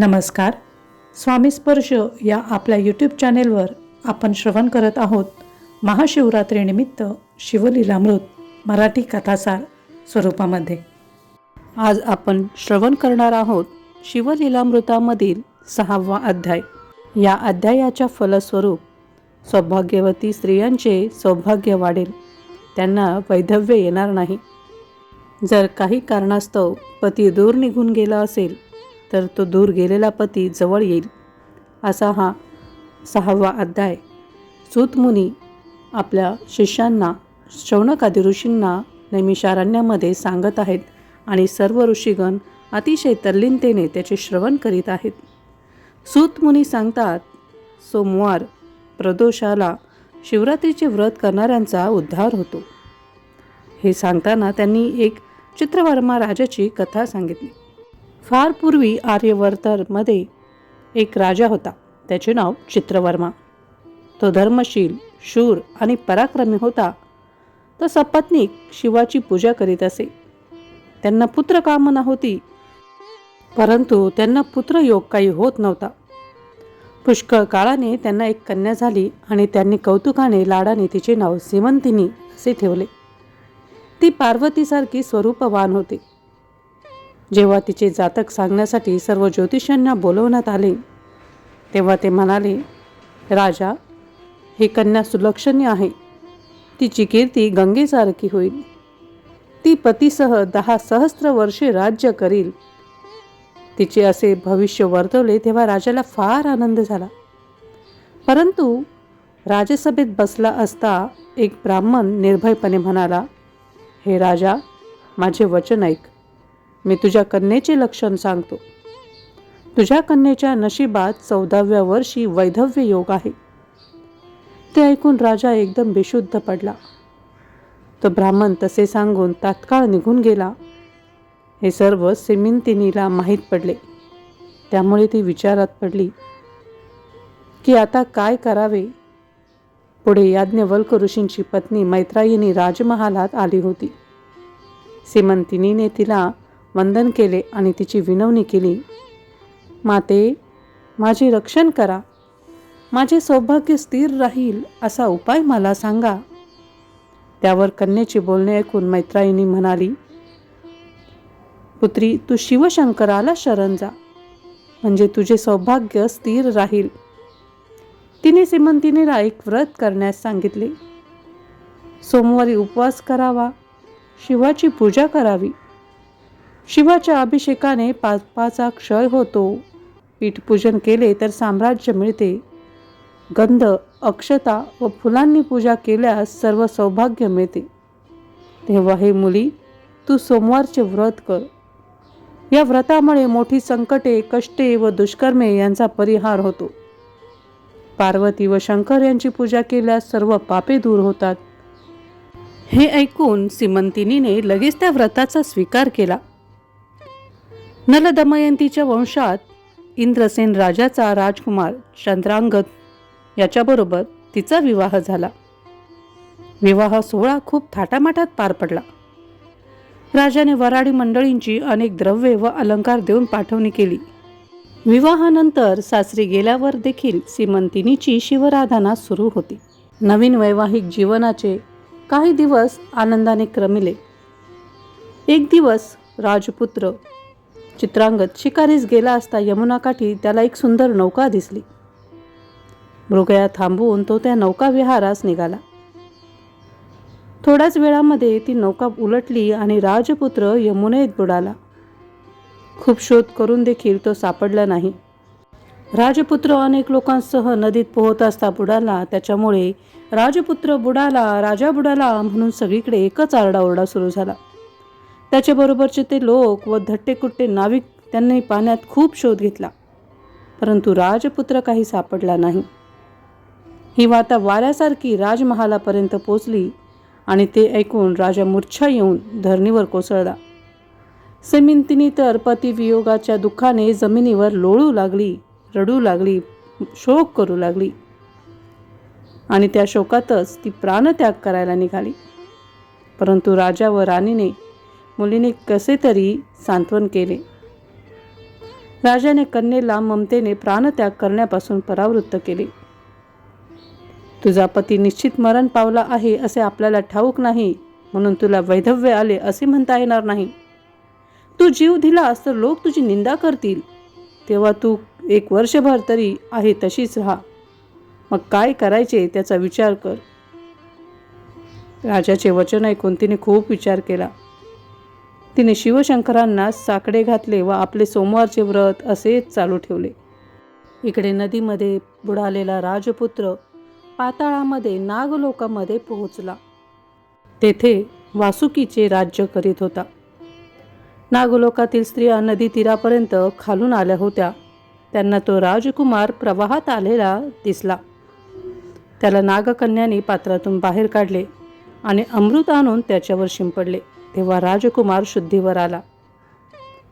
नमस्कार. स्वामी स्पर्श या आपल्या यूट्यूब चॅनेलवर आपण श्रवण करत आहोत. महाशिवरात्रीनिमित्त शिवलीलामृत मराठी कथासार स्वरूपामध्ये. आज आपण श्रवण करणार आहोत शिवलीलामृतामधील सहावा अध्याय. या अध्यायाच्या फलस्वरूप सौभाग्यवती स्त्रियांचे सौभाग्य वाढेल. त्यांना वैधव्य येणार नाही. जर काही कारणास्तव पती दूर निघून गेला असेल तर तो दूर गेलेला पती जवळ येईल. असा हा सहावा अध्याय. सूतमुनी आपल्या शिष्यांना शौनकादी ऋषींना नैमिषारण्यामध्ये सांगत आहेत आणि सर्व ऋषीगण अतिशय तल्लीनतेने त्याचे श्रवण करीत आहेत. सूतमुनी सांगतात सोमवार प्रदोषाला शिवरात्रीचे व्रत करणाऱ्यांचा उद्धार होतो. हे सांगताना त्यांनी एक चित्रवर्मा राजाची कथा सांगितली. फार पूर्वी आर्यवर्तरमध्ये एक राजा होता. त्याचे नाव चित्रवर्मा. तो धर्मशील शूर आणि पराक्रमी होता. तो सपत्नीक शिवाची पूजा करीत असे. त्यांना पुत्र कामना होती परंतु त्यांना पुत्र योग काही होत नव्हता. पुष्कळ काळाने त्यांना एक कन्या झाली आणि त्यांनी कौतुकाने लाडाने तिचे नाव सिमंतिनी असे ठेवले. ती पार्वतीसारखी स्वरूपवान होती. जेव्हा तिचे जातक सांगण्यासाठी सर्व ज्योतिषांना बोलवण्यात आले तेव्हा ते म्हणाले राजा ही कन्या सुलक्षण्य आहे. तिची कीर्ती गंगेसारखी होईल. ती पतीसह दहा सहस्त्र वर्षे राज्य करील. तिचे असे भविष्य वर्तवले तेव्हा राजाला फार आनंद झाला. परंतु राजसभेत बसला असता एक ब्राह्मण निर्भयपणे म्हणाला हे राजा माझे वचन ऐक. मी तुझ्या कन्येचे लक्षण सांगतो. तुझ्या कन्येच्या नशिबात चौदाव्या वर्षी वैधव्य योग आहे. ते ऐकून राजा एकदम बेशुद्ध पडला. तो ब्राह्मण तसे सांगून तात्काळ निघून गेला. हे सर्व सिमिंतिनीला माहीत पडले. त्यामुळे ती विचारात पडली की आता काय करावे? पुढे याज्ञवल्क ऋषींची पत्नी मैत्रायिनी राजमहालात आली होती. सिमंतिनीने तिला वंदन केले आणि तिची विनवणी केली. माते माझे रक्षण करा. माझे सौभाग्य स्थिर राहील असा उपाय मला सांगा. त्यावर कन्येची बोलणे ऐकून मैत्राईनी म्हणाली पुत्री तू शिवशंकराला शरण जा. म्हणजे तुझे सौभाग्य स्थिर राहील. तिने सिमंतिनीला एक व्रत करण्यास सांगितले. सोमवारी उपवास करावा. शिवाची पूजा करावी. शिवाच्या अभिषेकाने पापाचा क्षय होतो. पीठपूजन केले तर साम्राज्य मिळते. गंध अक्षता व फुलांनी पूजा केल्यास सर्व सौभाग्य मिळते. तेव्हा हे मुली तू सोमवारचे व्रत कर. या व्रतामुळे मोठी संकटे कष्टे व दुष्कर्मे यांचा परिहार होतो. पार्वती व शंकर यांची पूजा केल्यास सर्व पापे दूर होतात. हे ऐकून सिमंतिनीने लगेच त्या व्रताचा स्वीकार केला. नलदमयंतीच्या वंशात इंद्रसेन राजाचा राजकुमार चंद्रांगत याच्याबरोबर तिचा विवाह झाला. विवाह सोहळा खूप थाटामाटात पार पडला. राजाने वराडी मंडळींची अनेक द्रव्ये व अलंकार देऊन पाठवणी केली. विवाहानंतर सासरी गेल्यावर देखील सीमंतिनीची शिवराधना सुरू होती. नवीन वैवाहिक जीवनाचे काही दिवस आनंदाने क्रमिले. एक दिवस राजपुत्र चित्रांगत शिकारीस गेला असता यमुनाकाठी त्याला एक सुंदर नौका दिसली. मृगया थांबवून तो त्या नौका विहारास निघाला. थोड्याच वेळामध्ये ती नौका उलटली आणि राजपुत्र यमुनेत बुडाला. खूप शोध करून देखील तो सापडला नाही. राजपुत्र अनेक लोकांसह नदीत पोहत असता बुडाला त्याच्यामुळे राजपुत्र बुडाला राजा बुडाला म्हणून सगळीकडे एकच आरडाओरडा सुरू झाला. त्याच्याबरोबरचे ते लोक व धट्टेकुट्टे नाविक त्यांनी पाण्यात खूप शोध घेतला. परंतु राजपुत्र काही सापडला नाही. ही वार्ता वाऱ्यासारखी राजमहालापर्यंत पोचली आणि ते ऐकून राजा मूर्छा येऊन धरणीवर कोसळला. समिंतिनी तर पतिवियोगाच्या दुःखाने जमिनीवर लोळू लागली रडू लागली शोक करू लागली आणि त्या शोकातच ती प्राणत्याग करायला निघाली. परंतु राजा व राणीने मुलीने कसे तरी सांत्वन केले. राजाने कन्येला ममतेने प्राणत्याग करण्यापासून परावृत्त केले. तुझा पती निश्चित मरण पावला आहे असे आपल्याला ठाऊक नाही म्हणून तुला वैधव्य आले असे म्हणता येणार नाही. तू जीव दिलास तर लोक तुझी निंदा करतील. तेव्हा तू एक वर्षभर तरी आहे तशीच राहा. मग काय करायचे त्याचा विचार कर. राजाचे वचन ऐकून तिने खूप विचार केला. तिने शिवशंकरांना साकडे घातले व आपले सोमवारचे व्रत असेच चालू ठेवले. इकडे नदीमध्ये बुडालेला राजपुत्र पाताळामध्ये नागलोकामध्ये पोहोचला. तेथे वासुकीचे राज्य करीत होता. नागलोकातील स्त्रिया नदी तीरापर्यंत खालून आल्या होत्या. त्यांना तो राजकुमार प्रवाहात आलेला दिसला. त्याला नागकन्याने पात्रातून बाहेर काढले आणि अमृत आणून त्याच्यावर शिंपडले. तेव्हा राजकुमार शुद्धीवर आला.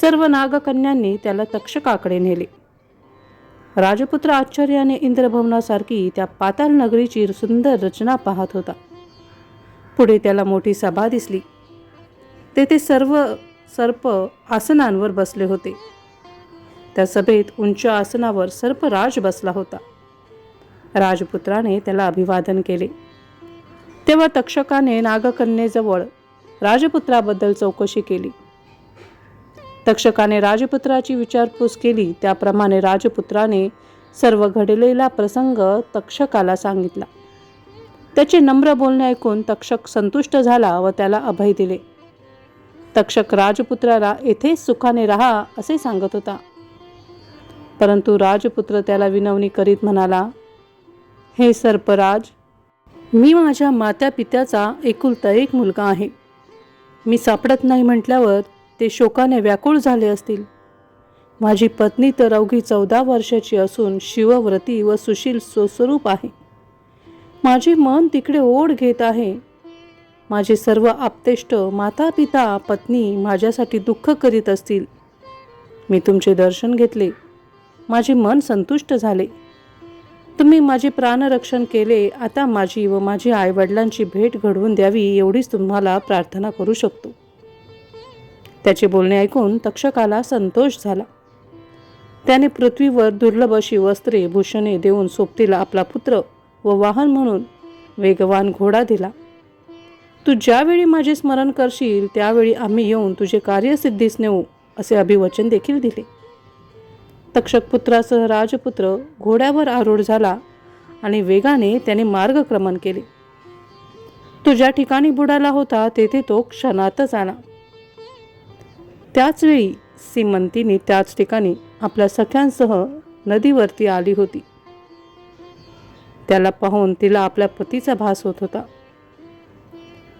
सर्व नागकन्यांनी त्याला तक्षकाकडे नेले. राजपुत्र आश्चर्याने इंद्रभवनासारखी त्या पाताल नगरीची सुंदर रचना पाहत होता. पुढे त्याला मोठी सभा दिसली. तेथे सर्व सर्प आसनांवर बसले होते. त्या सभेत उंच आसनावर सर्पराज बसला होता. राजपुत्राने त्याला अभिवादन केले. तेव्हा तक्षकाने नागकन्येजवळ राजपुत्राबद्दल चौकशी केली. तक्षकाने राजपुत्राची विचारपूस केली. त्याप्रमाणे राजपुत्राने सर्व घडलेला प्रसंग तक्षकाला सांगितला. त्याचे नम्र बोलणे ऐकून तक्षक संतुष्ट झाला व त्याला अभय दिले. तक्षक राजपुत्राला येथे सुखाने राहा असे सांगत होता. परंतु राजपुत्र त्याला विनवणी करीत म्हणाला हे सर्पराज मी माझ्या मात्या पित्याचा एकुलता एक मुलगा आहे. मी सापडत नाही म्हटल्यावर ते शोकाने व्याकुळ झाले असतील. माझी पत्नी तर अवघी चौदा वर्षाची असून शिवव्रती व सुशील स्वस्वरूप आहे. माझे मन तिकडे ओढ घेत आहे. माझे सर्व आप्तेष्ट माता पिता पत्नी माझ्यासाठी दुःख करीत असतील. मी तुमचे दर्शन घेतले. माझे मन संतुष्ट झाले. तुम्ही माझे प्राणरक्षण केले आता माझी व माझी आईवडिलांची भेट घडवून द्यावी एवढीच तुम्हाला प्रार्थना करू शकतो. त्याचे बोलणे ऐकून तक्षकाला संतोष झाला. त्याने पृथ्वीवर दुर्लभ अशी वस्त्रे भूषणे देऊन सोबतीला आपला पुत्र व वाहन म्हणून वेगवान घोडा दिला. तू ज्यावेळी माझे स्मरण करशील त्यावेळी आम्ही येऊन तुझे कार्यसिद्धीस नेऊ असे अभिवचन देखील दिले. तक्षकपुत्रासह राजपुत्र घोड्यावर आरूढ झाला आणि वेगाने त्याने मार्गक्रमण केले. तो ज्या ठिकाणी बुडाला होता तेथे तो क्षणातच आला. त्याचवेळी सीमंतीने त्याच ठिकाणी आपल्या सख्यांसह नदीवरती आली होती. त्याला पाहून तिला आपल्या पतीचा भास होत होता.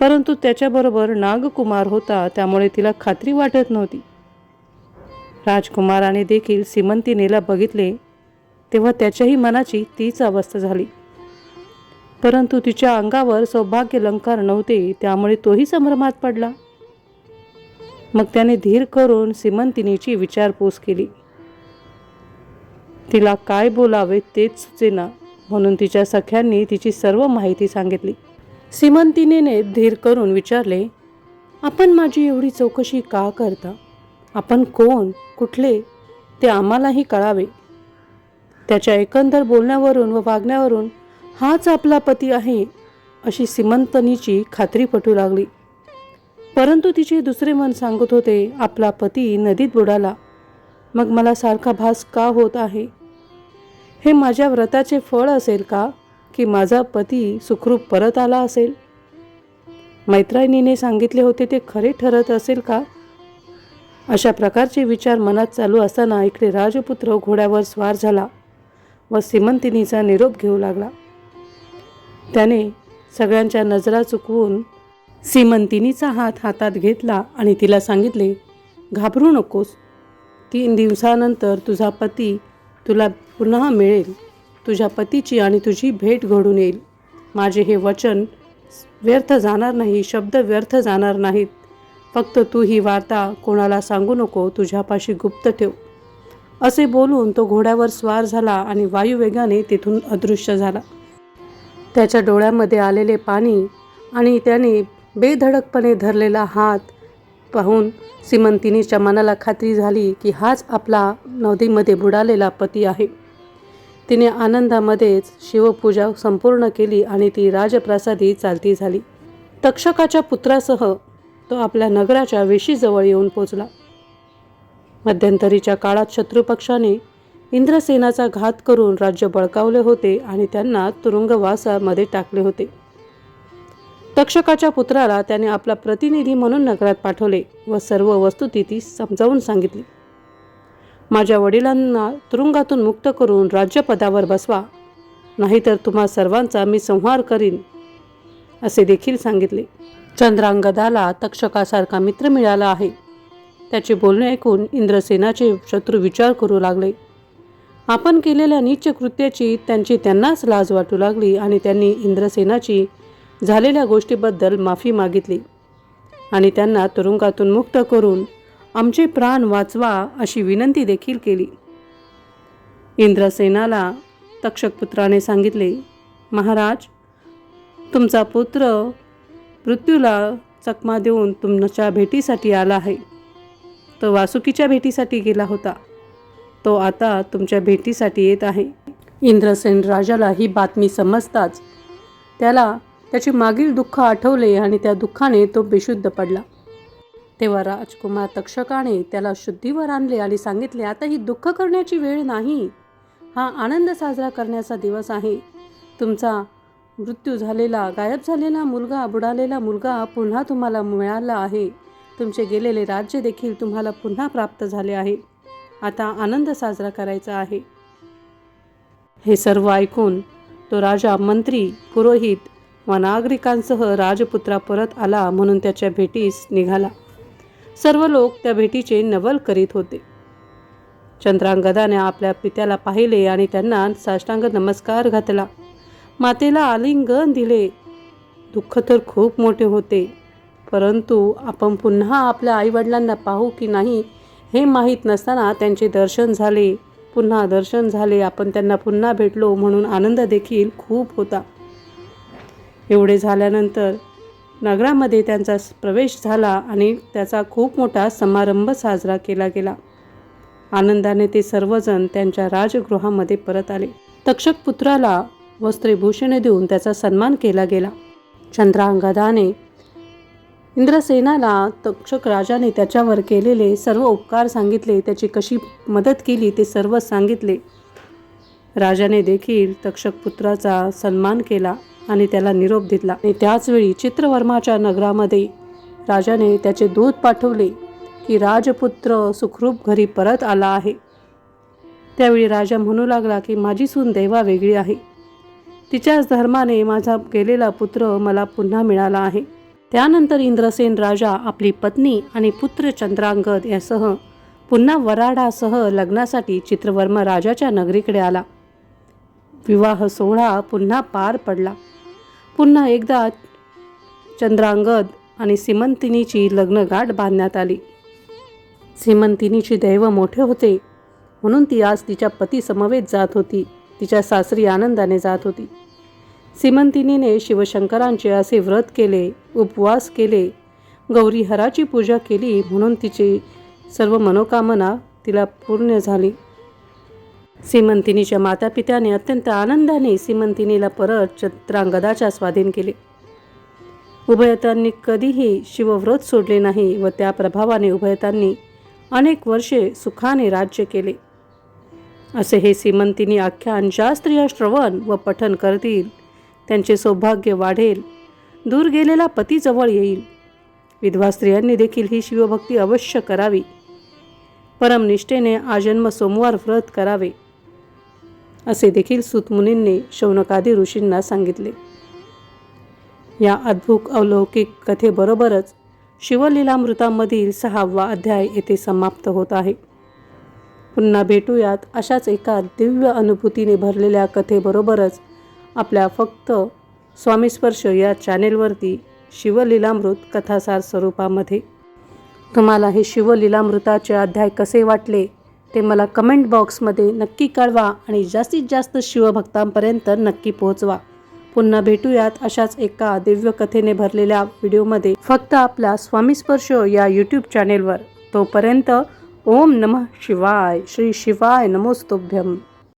परंतु त्याच्याबरोबर नागकुमार होता त्यामुळे तिला खात्री वाटत नव्हती. राजकुमाराने देखील सिमंतिनीला बघितले तेव्हा त्याच्याही मनाची तीच अवस्था झाली. परंतु तिच्या अंगावर सौभाग्य अलंकार नव्हते त्यामुळे तोही संभ्रमात पडला. मग त्याने धीर करून सीमंतिनीची विचारपूस केली. तिला काय बोलावे तेच सुचेना म्हणून तिच्या सख्यांनी तिची सर्व माहिती सांगितली. सिमंतिनीने धीर करून विचारले आपण माझी एवढी चौकशी का करता? आपण कोण? कुठले ते आम्हालाही कळावे. त्याच्या एकंदर बोलण्यावरून व वागण्यावरून हाच आपला पती आहे अशी सिमंतनीची खात्री पटू लागली. परंतु तिचे दुसरे मन सांगत होते आपला पती नदीत बुडाला. मग मला सारखा भास का होत आहे? हे माझ्या व्रताचे फळ असेल का? की माझा पती सुखरूप परत आला असेल? मैत्रिणीने सांगितले होते ते खरे ठरत असेल का? अशा प्रकारचे विचार मनात चालू असताना इकडे राजपुत्र घोड्यावर स्वार झाला व सिमंतिनीचा निरोप घेऊ लागला. त्याने सगळ्यांच्या नजरा चुकवून सीमंतिनीचा हात हातात घेतला आणि तिला सांगितले घाबरू नकोस. तीन दिवसानंतर तुझा पती तुला पुन्हा मिळेल. तुझ्या पतीची आणि तुझी भेट घडून येईल. माझे हे वचन व्यर्थ जाणार नाही शब्द व्यर्थ जाणार नाहीत. फक्त तू ही वार्ता कोणाला सांगू नको तुझ्यापाशी गुप्त ठेव. असे बोलून तो घोड्यावर स्वार झाला आणि वायुवेगाने तिथून अदृश्य झाला. त्याच्या डोळ्यामध्ये आलेले पाणी आणि त्याने बेधडकपणे धरलेला हात पाहून सिमंतिनीच्या मनाला खात्री झाली की हाच आपला नदीमध्ये बुडालेला पती आहे. तिने आनंदामध्येच शिवपूजा संपूर्ण केली आणि ती राजप्रासादी चालती झाली. तक्षकाच्या पुत्रासह तो आपल्या नगराच्या वेशीजवळ येऊन पोचला. मध्यंतरीच्या काळात शत्रुपक्षाने इंद्रसेनाचा घात करून राज्य बळकावले होते आणि त्यांना तुरुंगवासामध्ये टाकले होते. तक्षकाच्या पुत्राला त्याने आपला प्रतिनिधी म्हणून नगरात पाठवले व सर्व वस्तुस्थिती समजावून सांगितली. माझ्या वडिलांना तुरुंगातून मुक्त करून राज्यपदावर बसवा नाहीतर तुम्हा सर्वांचा मी संहार करीन. असे देखील सांगितले. चंद्रांगदाला तक्षकासारखा मित्र मिळाला आहे. त्याचे बोलणे ऐकून इंद्रसेनाचे शत्रू विचार करू लागले. आपण केलेल्या नीच कृत्याची त्यांची त्यांनाच लाज वाटू लागली आणि त्यांनी इंद्रसेनाची झालेल्या गोष्टीबद्दल माफी मागितली. आणि त्यांना तुरुंगातून मुक्त करून आमचे प्राण वाचवा अशी विनंती देखील केली. इंद्रसेनाला तक्षकपुत्राने सांगितले महाराज तुमचा पुत्र मृत्यूला चकमा देऊन तुमच्या भेटीसाठी आला आहे. तो वासुकीच्या भेटीसाठी गेला होता. तो आता तुमच्या भेटीसाठी येत आहे. इंद्रसेन राजाला ही बातमी समजताच त्याला त्याचे मागील दुःख आठवले आणि त्या दुःखाने तो बेशुद्ध पडला. तेव्हा राजकुमार तक्षकाने त्याला शुद्धीवर आणले आणि सांगितले आता ही दुःख करण्याची वेळ नाही. हा आनंद साजरा करण्याचा दिवस आहे. तुमचा मृत्यू झालेला गायब झालेला मुलगा बुडालेला मुलगा पुन्हा तुम्हाला मिळाला आहे. तुमचे गेलेले राज्य देखील तुम्हाला पुन्हा प्राप्त झाले आहे. आता आनंद साजरा करायचा आहे. हे सर्व ऐकून तो राजा मंत्री पुरोहित व नागरिकांसह राजपुत्रा परत आला म्हणून त्याच्या भेटीस निघाला. सर्व लोक त्या भेटीचे नवल करीत होते. चंद्रांगदाने आपल्या पित्याला पाहिले आणि त्यांना साष्टांग नमस्कार घातला. मातेला आलिंगन दिले. दुःख तर खूप मोठे होते. परंतु आपण पुन्हा आपल्या आईवडिलांना पाहू की नाही हे माहीत नसताना त्यांचे दर्शन झाले. पुन्हा दर्शन झाले. आपण त्यांना पुन्हा भेटलो म्हणून आनंद देखील खूप होता. एवढे झाल्यानंतर नगरामध्ये त्यांचा प्रवेश झाला आणि त्याचा खूप मोठा समारंभ साजरा केला गेला. आनंदाने ते सर्वजण त्यांच्या राजगृहामध्ये परत आले. तक्षक पुत्राला वस्त्रेभूषणे देऊन त्याचा सन्मान केला गेला. चंद्रांगदाने इंद्रसेनाला तक्षक राजाने त्याच्यावर केलेले सर्व उपकार सांगितले त्याची कशी मदत केली ते सर्व सांगितले. राजाने देखील तक्षक पुत्राचा सन्मान केला आणि त्याला निरोप दिला. आणि त्याचवेळी चित्रवर्माच्या नगरामध्ये राजाने त्याचे दूध पाठवले की राजपुत्र सुखरूप घरी परत आला आहे. त्यावेळी राजा म्हणू लागला की माझी सून देवा वेगळी आहे. तिच्याच धर्माने माझा गेलेला पुत्र मला पुन्हा मिळाला आहे. त्यानंतर इंद्रसेन राजा आपली पत्नी आणि पुत्र चंद्रांगद यासह पुन्हा वराडासह लग्नासाठी चित्रवर्मा राजाच्या नगरीकडे आला. विवाह सोहळा पुन्हा पार पडला. पुन्हा एकदा चंद्रांगद आणि सिमंतिनीची लग्नगाठ बांधण्यात आली. सिमंतिनीची दैव मोठे होते म्हणून ती आज तिच्या पती समवेत जात होती. तिच्या सासरी आनंदाने जात होती. सिमंतिनीने शिवशंकरांचे असे व्रत केले उपवास केले गौरी हराची पूजा केली म्हणून तिची सर्व मनोकामना तिला पूर्ण झाली. सीमंतिनीच्या मातापित्याने अत्यंत आनंदाने सीमंतिनीला परत चित्रांगदाच्या स्वाधीन केले. उभयतांनी कधीही शिवव्रत सोडले नाही व त्या प्रभावाने उभयतांनी अनेक वर्षे सुखाने राज्य केले. असे हे सीमंतिनी आख्यान ज्या स्त्रिया श्रवण व पठन करतील. त्यांचे सौभाग्य वाढेल. दूर गेलेला पती जवळ येईल. विधवा स्त्रियांनी देखील ही शिवभक्ती अवश्य करावी. परमनिष्ठेने आजन्म सोमवार व्रत करावे. असे देखील सुतमुनींनी शौनकादी ऋषींना सांगितले. या अद्भुत अलौकिक कथेबरोबरच शिवलीलामृतामधील सहावा अध्याय येथे समाप्त होत आहे. पुन्हा भेटूयात अशाच एका दिव्य अनुभूतीने भरलेल्या कथेबरोबरच. आपल्या फक्त स्वामीस्पर्श या चॅनेलवरती शिवलीलामृत कथासार स्वरूपामध्ये. तुम्हाला हे शिवलीलामृताचे अध्याय कसे वाटले ते मला कमेंट बॉक्समध्ये नक्की कळवा आणि जास्तीत जास्त शिवभक्तांपर्यंत नक्की पोहोचवा. पुन्हा भेटूयात अशाच एका दिव्य कथेने भरलेल्या व्हिडिओमध्ये. फक्त आपल्या स्वामीस्पर्श या यूट्यूब चॅनेलवर. तोपर्यंत ओम नमः शिवाय श्री शिवाय नमोस्तुभ्यम।